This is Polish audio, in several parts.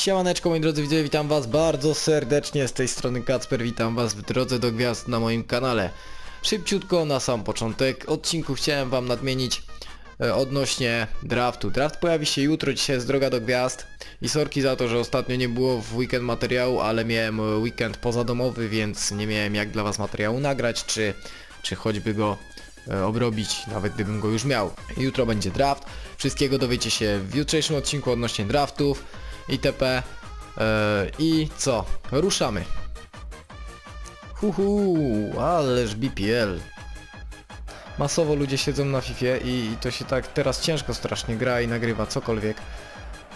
Siemaneczko moi drodzy widzowie, witam was bardzo serdecznie z tej strony Kacper, witam was w drodze do gwiazd na moim kanale. Szybciutko na sam początek odcinku chciałem wam nadmienić e, odnośnie draftu. Draft pojawi się jutro, dzisiaj jest droga do gwiazd i sorki za to, że ostatnio nie było w weekend materiału, ale miałem e, weekend pozadomowy, więc nie miałem jak dla was materiału nagrać, czy, czy choćby go e, obrobić, nawet gdybym go już miał. Jutro będzie draft, wszystkiego dowiecie się w jutrzejszym odcinku odnośnie draftów itp. E, I co? Ruszamy. Huhu, ależ BPL. Masowo ludzie siedzą na FIFA i, i to się tak teraz ciężko strasznie gra i nagrywa cokolwiek.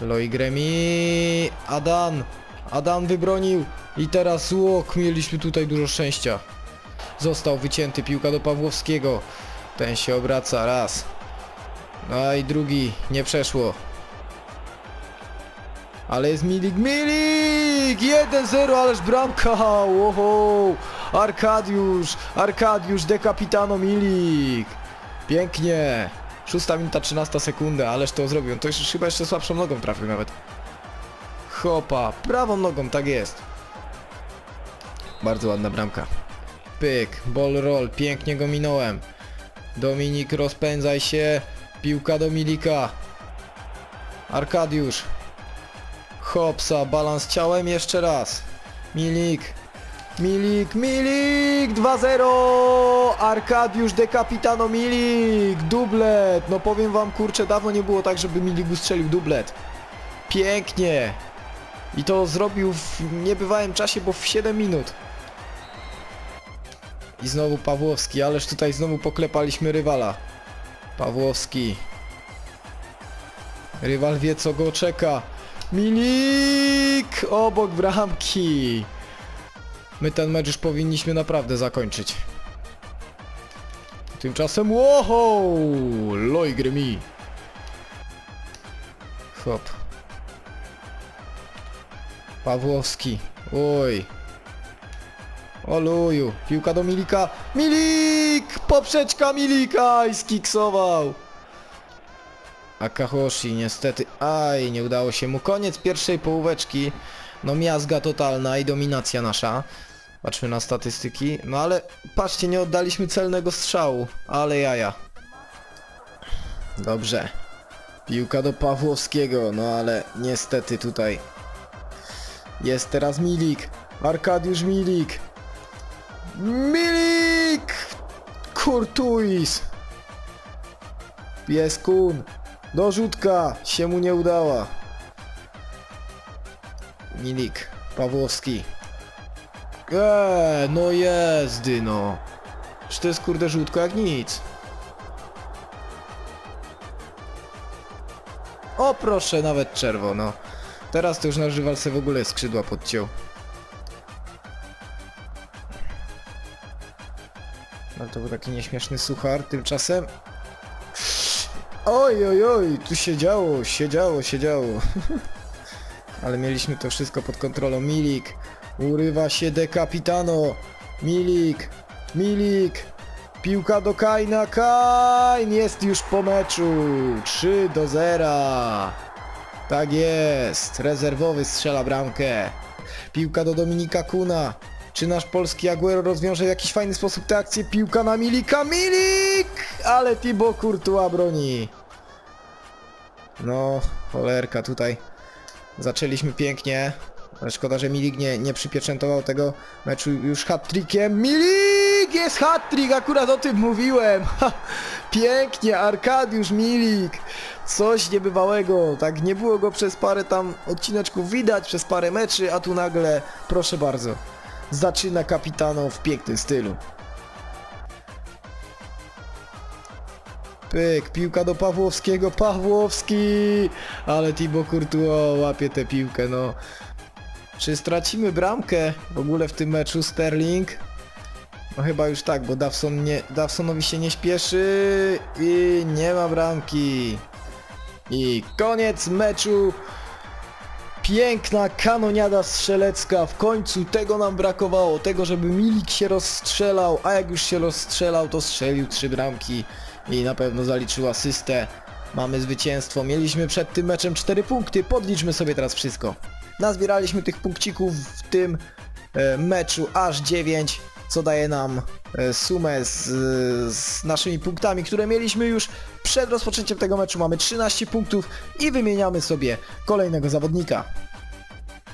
Loi Gremi, Adan, Adan wybronił i teraz łok, mieliśmy tutaj dużo szczęścia. Został wycięty, piłka do Pawłowskiego. Ten się obraca, raz. No i drugi, nie przeszło. Ale jest Milik, Milik! 1-0, ależ bramka! Oho! Arkadiusz, Arkadiusz, dekapitano Milik! Pięknie! 6 minuta 13 sekunda, ależ to zrobił. To już chyba jeszcze słabszą nogą trafił nawet. Hopa, prawą nogą, tak jest. Bardzo ładna bramka. Pyk, ball roll, pięknie go minąłem. Dominik, rozpędzaj się. Piłka do Milika. Arkadiusz. Hopsa, balans ciałem jeszcze raz. Milik. Milik, Milik! 2-0! Arkadiusz dekapitano Milik! Dublet! No powiem wam, kurczę, dawno nie było tak, żeby Milik ustrzelił dublet. Pięknie! I to zrobił w niebywałym czasie, bo w 7 minut. I znowu Pawłowski, ależ tutaj znowu poklepaliśmy rywala. Pawłowski. Rywal wie co go czeka. Milik! Obok bramki. My ten mecz już powinniśmy naprawdę zakończyć. Tymczasem wow! Loj Gremi. Hop. Pawłowski. Oj. Oluju. Piłka do Milika. Milik! Poprzeczka Milika i skiksował. Akahoshi niestety, aj, nie udało się mu. Koniec pierwszej połóweczki. No miazga totalna i dominacja nasza. Patrzmy na statystyki. No ale patrzcie, nie oddaliśmy celnego strzału. Ale jaja. Dobrze. Piłka do Pawłowskiego, no ale niestety tutaj jest teraz Milik. Arkadiusz Milik. Milik! Kurtuis. Pieskun. Dorzutka się mu nie udała. Milik, Pawłowski. Eee, no jezdy no. Czy to jest kurde żółtko jak nic? O proszę, nawet czerwono. Teraz to już nasz rywal w ogóle skrzydła podciął. No to był taki nieśmieszny suchar. Tymczasem Oj, oj, oj, tu się działo, się działo, się działo. Ale mieliśmy to wszystko pod kontrolą. Milik, urywa się dekapitano. Milik, Milik, piłka do Kaina, Kain jest już po meczu. 3 do 0. Tak jest, rezerwowy strzela bramkę. Piłka do Dominika Kuna. Czy nasz polski Aguero rozwiąże w jakiś fajny sposób tę akcję? Piłka na Milika. Milik! Ale Thibaut Courtois broni. No, cholerka tutaj. Zaczęliśmy pięknie. Ale szkoda, że Milik nie, nie przypieczętował tego meczu już hat-trickiem. Milik! Jest hat-trick! Akurat o tym mówiłem! Ha, pięknie, Arkadiusz Milik! Coś niebywałego. Tak nie było go przez parę tam odcineczków widać, przez parę meczy, a tu nagle, proszę bardzo, zaczyna kapitaną w pięknym stylu. Pyk, piłka do Pawłowskiego, Pawłowski! Ale Thibaut Courtois łapie tę piłkę, no. Czy stracimy bramkę w ogóle w tym meczu Sterling? No chyba już tak, bo Dawson nie, Dawsonowi się nie śpieszy i nie ma bramki. I koniec meczu. Piękna kanoniada strzelecka, w końcu tego nam brakowało, tego żeby Milik się rozstrzelał, a jak już się rozstrzelał to strzelił trzy bramki i na pewno zaliczył asystę. Mamy zwycięstwo, mieliśmy przed tym meczem 4 punkty, podliczmy sobie teraz wszystko. Nazbieraliśmy tych punkcików w tym e, meczu aż 9, co daje nam e, sumę z, z naszymi punktami, które mieliśmy już przed rozpoczęciem tego meczu. Mamy 13 punktów i wymieniamy sobie kolejnego zawodnika.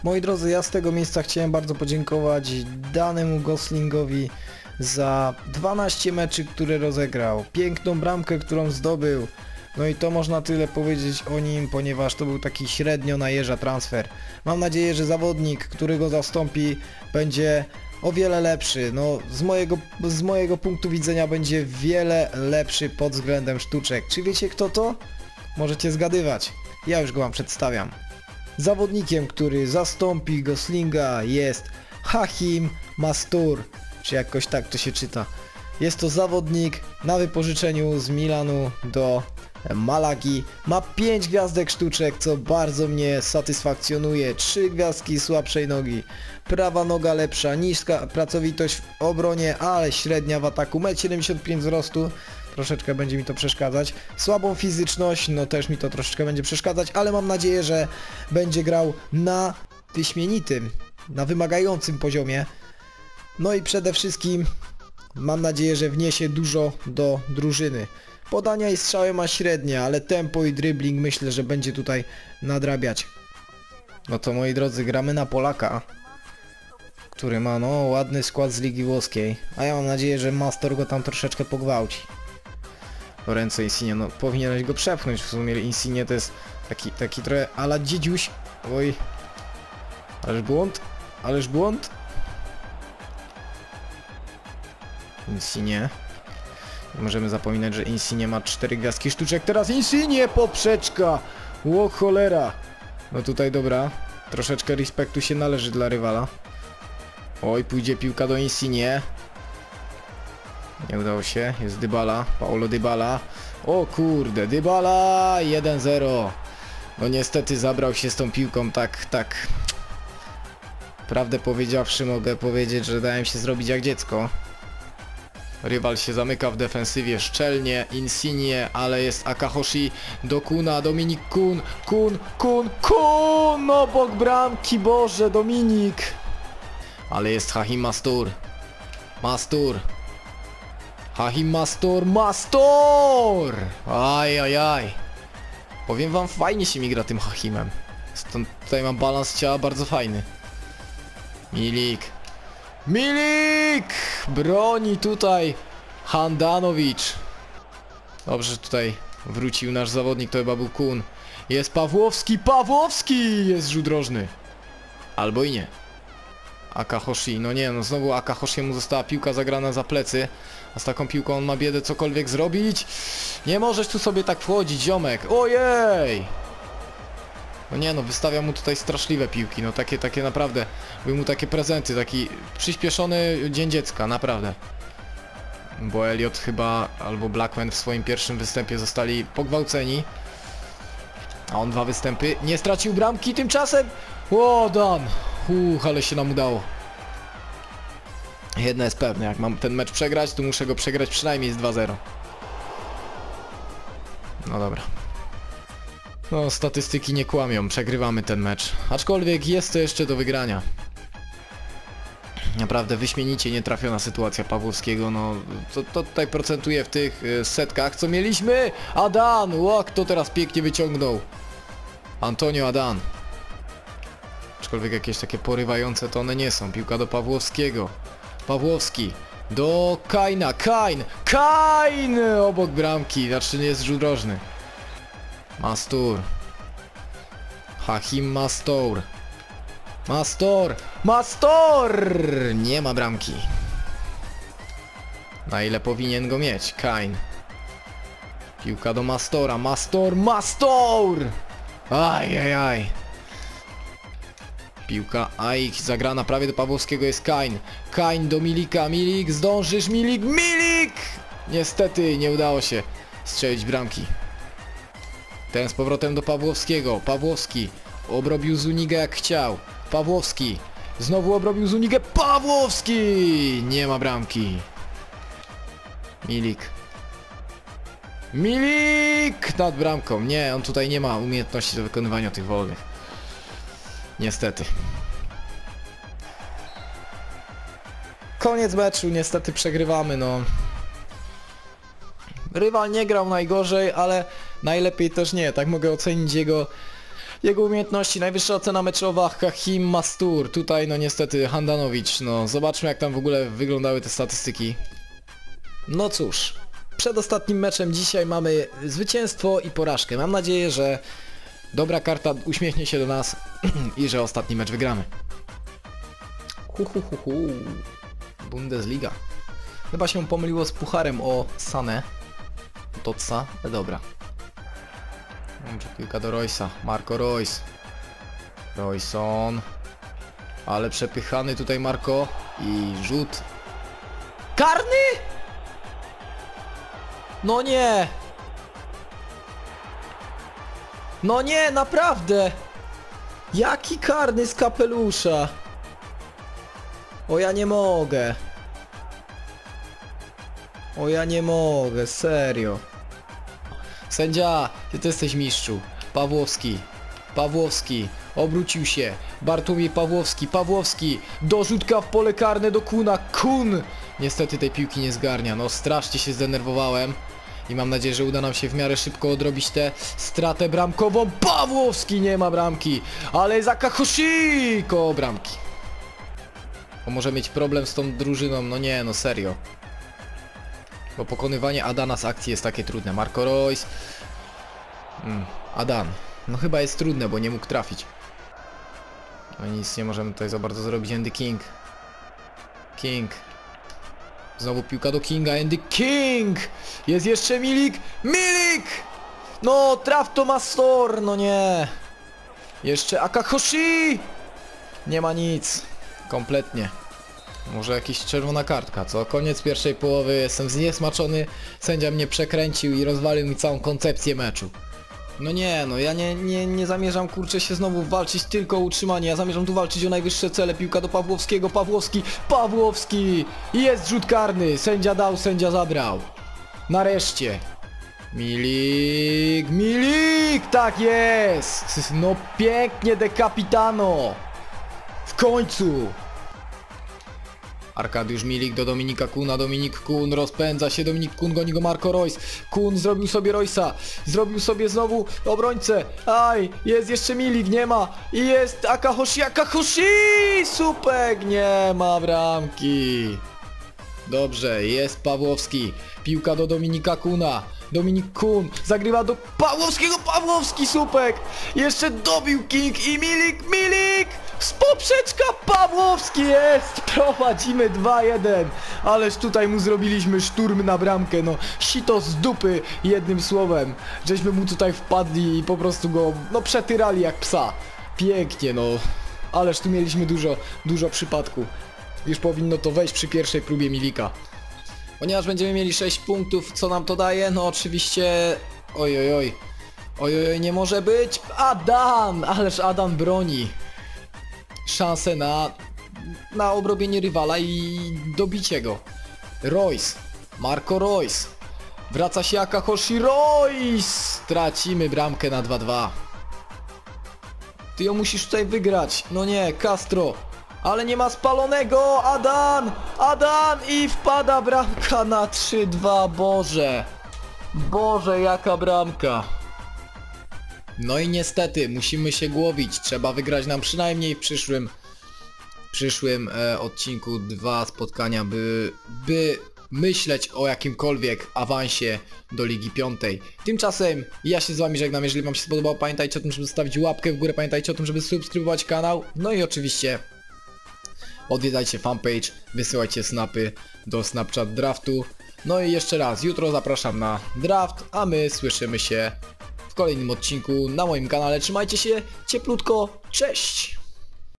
Moi drodzy, ja z tego miejsca chciałem bardzo podziękować danemu Goslingowi za 12 meczy, które rozegrał, piękną bramkę, którą zdobył. No i to można tyle powiedzieć o nim, ponieważ to był taki średnio na jeża transfer. Mam nadzieję, że zawodnik, który go zastąpi, będzie o wiele lepszy. No, z mojego, z mojego punktu widzenia będzie wiele lepszy pod względem sztuczek. Czy wiecie kto to? Możecie zgadywać. Ja już go wam przedstawiam. Zawodnikiem, który zastąpi Goslinga jest Hachim Mastur, czy jakoś tak to się czyta. Jest to zawodnik na wypożyczeniu z Milanu do Malagi. Ma 5 gwiazdek sztuczek, co bardzo mnie satysfakcjonuje. 3 gwiazdki słabszej nogi. Prawa noga lepsza, niska pracowitość w obronie, ale średnia w ataku. 1,75 m wzrostu. Troszeczkę będzie mi to przeszkadzać. Słabą fizyczność, no też mi to troszeczkę będzie przeszkadzać, ale mam nadzieję, że będzie grał na wyśmienitym, na wymagającym poziomie. No i przede wszystkim mam nadzieję, że wniesie dużo do drużyny. Podania i strzały ma średnie, ale tempo i dribbling myślę, że będzie tutaj nadrabiać. No to moi drodzy, gramy na Polaka, który ma no ładny skład z Ligi Włoskiej, a ja mam nadzieję, że Master go tam troszeczkę pogwałci. Lorenzo Insigne, no powinieneś go przepchnąć, w sumie Insigne to jest taki, taki trochę ala dziedziuś. Oj, ależ błąd, ależ błąd. Insigne. Możemy zapominać, że Insigne ma 4 gwiazdki sztuczek. Teraz Insigne poprzeczka! Ło cholera! No tutaj dobra. Troszeczkę respektu się należy dla rywala. Oj, pójdzie piłka do Insigne. Nie udało się. Jest Dybala. Paulo Dybala. O kurde, Dybala 1-0. No niestety zabrał się z tą piłką tak, tak. Prawdę powiedziawszy mogę powiedzieć, że dałem się zrobić jak dziecko. Rywal się zamyka w defensywie szczelnie, Insigne, ale jest Akahoshi do Kuna, Dominik Kun, Kun, Kun, Kun, obok bramki, Boże, Dominik. Ale jest Hahim Mastur. Mastur. Hahim Mastur, Mastur! Aj, aj, aj. Powiem wam, fajnie się mi gra tym Hahimem. Stąd tutaj mam balans ciała bardzo fajny. Milik. Milik! Broni tutaj Handanowicz. Dobrze, że tutaj wrócił nasz zawodnik, to chyba był Kun. Jest Pawłowski, Pawłowski! Jest rzut drożny. Albo i nie. Akahoshi, no nie, no znowu Akahoshiemu została piłka zagrana za plecy. A z taką piłką on ma biedę cokolwiek zrobić. Nie możesz tu sobie tak wchodzić, ziomek. Ojej! No nie no, wystawia mu tutaj straszliwe piłki, no takie, takie naprawdę, były mu takie prezenty, taki przyspieszony dzień dziecka, naprawdę. Bo Elliot chyba, albo Blackman w swoim pierwszym występie zostali pogwałceni. A on dwa występy, nie stracił bramki tymczasem. O, Dan! Uch, ale się nam udało. Jedno jest pewne, jak mam ten mecz przegrać, to muszę go przegrać przynajmniej z 2-0. No dobra. No, statystyki nie kłamią, przegrywamy ten mecz. Aczkolwiek jest to jeszcze do wygrania. Naprawdę wyśmienicie nietrafiona sytuacja Pawłowskiego, no to, to tutaj procentuje w tych y, setkach, co mieliśmy. Adan, ło, kto teraz pięknie wyciągnął. Antonio Adan. Aczkolwiek jakieś takie porywające to one nie są. Piłka do Pawłowskiego. Pawłowski. Do Kaina. Kain! Kain! Obok bramki. Znaczy nie jest rzut rożny. Mastur. Hachim Mastor. Mastor! Mastor! Nie ma bramki. Na ile powinien go mieć? Kain. Piłka do Mastora. Mastor! Mastor! Aj, aj, aj. Piłka, aj, zagrana prawie do Pawłowskiego jest Kain. Kain do Milika. Milik, zdążysz, Milik, Milik! Niestety nie udało się strzelić bramki. Ten z powrotem do Pawłowskiego. Pawłowski obrobił Zunigę jak chciał. Pawłowski. Znowu obrobił Zunigę. Pawłowski! Nie ma bramki. Milik. Milik nad bramką. Nie, on tutaj nie ma umiejętności do wykonywania tych wolnych. Niestety. Koniec meczu, niestety przegrywamy, no. Rywal nie grał najgorzej, ale najlepiej też nie. Tak mogę ocenić jego, jego umiejętności. Najwyższa ocena meczowa Hachim Mastur. Tutaj no niestety Handanowicz. No zobaczmy jak tam w ogóle wyglądały te statystyki. No cóż, przed ostatnim meczem dzisiaj mamy zwycięstwo i porażkę. Mam nadzieję, że dobra karta uśmiechnie się do nas i że ostatni mecz wygramy. Hu. Bundesliga. Chyba się pomyliło z pucharem o Sanę. Totsa, dobra. Może kilka do Roysa. Marco Royce. Royson. Ale przepychany tutaj Marco. I rzut. Karny? No nie! No nie, naprawdę! Jaki karny z kapelusza? O ja nie mogę. O ja nie mogę, serio. Sędzia, ty to jesteś mistrzu. Pawłowski. Pawłowski. Obrócił się. Bartłomiej Pawłowski. Pawłowski. Dorzutka w pole karne do Kuna. Kun! Niestety tej piłki nie zgarnia. No strasznie się zdenerwowałem. I mam nadzieję, że uda nam się w miarę szybko odrobić tę stratę bramkową. Pawłowski nie ma bramki. Ale Zakahoshi koło bramki. Bo może mieć problem z tą drużyną. No nie, no serio. Bo pokonywanie Adana z akcji jest takie trudne. Marco Royce. Mm, Adan. No chyba jest trudne, bo nie mógł trafić. No nic nie możemy tutaj za bardzo zrobić. Andy King. King. Znowu piłka do Kinga. Andy King! Jest jeszcze Milik. Milik! No, traf to Mastor. No nie. Jeszcze Akahoshi! Nie ma nic. Kompletnie. Może jakaś czerwona kartka, co? Koniec pierwszej połowy, jestem zniesmaczony, sędzia mnie przekręcił i rozwalił mi całą koncepcję meczu. No nie, no ja nie, nie, nie zamierzam kurczę się znowu walczyć tylko o utrzymanie, ja zamierzam tu walczyć o najwyższe cele, piłka do Pawłowskiego, Pawłowski, Pawłowski! Jest rzut karny, sędzia dał, sędzia zabrał. Nareszcie. Milik, Milik, tak jest! No pięknie de capitano! W końcu! Arkadiusz Milik do Dominika Kuna, Dominik Kun rozpędza się, Dominik Kun goni go Marco Royce, Kun zrobił sobie Roysa, zrobił sobie znowu obrońcę, aj, jest jeszcze Milik, nie ma, i jest Akahoshi, Akahoshi, supek, nie ma bramki. Dobrze, jest Pawłowski, piłka do Dominika Kuna, Dominik Kun zagrywa do Pawłowskiego, Pawłowski, supek, jeszcze dobił King i Milik, Milik, z poprzeczka Pawłowski jest! Prowadzimy 2-1. Ależ tutaj mu zrobiliśmy szturm na bramkę, no sito z dupy jednym słowem. Żeśmy mu tutaj wpadli i po prostu go, no przetyrali jak psa. Pięknie, no. Ależ tu mieliśmy dużo, dużo przypadku. Już powinno to wejść przy pierwszej próbie Milika. Ponieważ będziemy mieli 6 punktów, co nam to daje? No oczywiście... Oj, oj, oj. Oj, oj, oj, nie może być. Adam! Ależ Adam broni szansę na, na obrobienie rywala i dobicie go. Royce, Marco Royce. Wraca się Akahoshi Royce! Tracimy bramkę na 2-2. Ty ją musisz tutaj wygrać. No nie, Castro. Ale nie ma spalonego! Adan! Adan! I wpada bramka na 3-2. Boże! Boże, jaka bramka! No i niestety, musimy się głowić. Trzeba wygrać nam przynajmniej w przyszłym przyszłym e, odcinku dwa spotkania, by, by myśleć o jakimkolwiek awansie do Ligi Piątej. Tymczasem ja się z wami żegnam, jeżeli wam się spodobało pamiętajcie o tym, żeby zostawić łapkę w górę, pamiętajcie o tym, żeby subskrybować kanał, no i oczywiście odwiedzajcie fanpage, wysyłajcie snapy do Snapchat Draftu. No i jeszcze raz, jutro zapraszam na draft, a my słyszymy się w kolejnym odcinku na moim kanale. Trzymajcie się cieplutko, cześć!